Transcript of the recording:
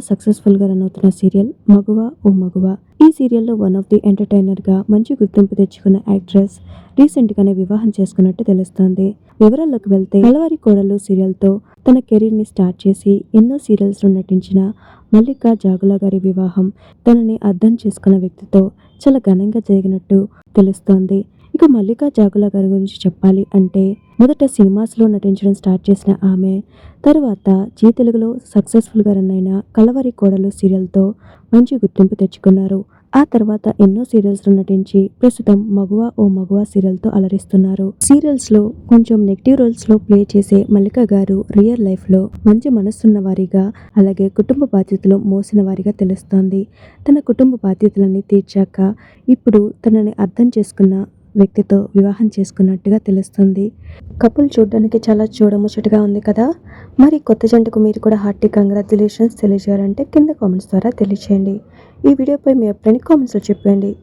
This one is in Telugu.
సక్సెస్ఫుల్ సక్సెస్ఫుల్గా రన్ అవుతున్న సీరియల్ మగువ ఓ మగువ. ఈ సీరియల్లో వన్ ఆఫ్ ది ఎంటర్టైనర్గా మంచి గుర్తింపు తెచ్చుకున్న యాక్ట్రెస్ రీసెంట్గానే వివాహం చేసుకున్నట్టు తెలుస్తోంది. వివరాల్లోకి వెళ్తే నెలవారి కోడలు సీరియల్తో తన కెరీర్ని స్టార్ట్ చేసి ఎన్నో సీరియల్స్లో నటించిన మల్లికా జాగుల గారి వివాహం తనని అర్థం చేసుకున్న వ్యక్తితో చాలా ఘనంగా జరిగినట్టు తెలుస్తోంది. ఇక మల్లికా జాగుల గారి గురించి చెప్పాలి అంటే మొదట సినిమాస్లో నటించడం స్టార్ట్ చేసిన ఆమె తరువాత జీ తెలుగులో సక్సెస్ఫుల్గా రన్ అయిన కలవరి కోడలు సీరియల్తో మంచి గుర్తింపు తెచ్చుకున్నారు. ఆ తర్వాత ఎన్నో సీరియల్స్లో నటించి ప్రస్తుతం మగువ ఓ మగువ సీరియల్తో అలరిస్తున్నారు. సీరియల్స్లో కొంచెం నెగిటివ్ రోల్స్లో ప్లే చేసే మల్లిక గారు రియల్ లైఫ్లో మంచి మనస్సున్న వారిగా అలాగే కుటుంబ బాధ్యతలు మోసిన వారిగా తెలుస్తోంది. తన కుటుంబ బాధ్యతలన్నీ తీర్చాక ఇప్పుడు తనని అర్థం చేసుకున్న వ్యక్తితో వివాహం చేసుకున్నట్టుగా తెలుస్తుంది. కపుల్ చూడడానికి చాలా చూడముచ్చటగా ఉంది కదా? మరి కొత్త జంటకు మీరు కూడా హార్టీ కంగ్రాచులేషన్స్ తెలియజేయాలంటే కింద కామెంట్స్ ద్వారా తెలియచేయండి. ఈ వీడియోపై మీ అభిప్రాయాన్ని కామెంట్స్లో చెప్పండి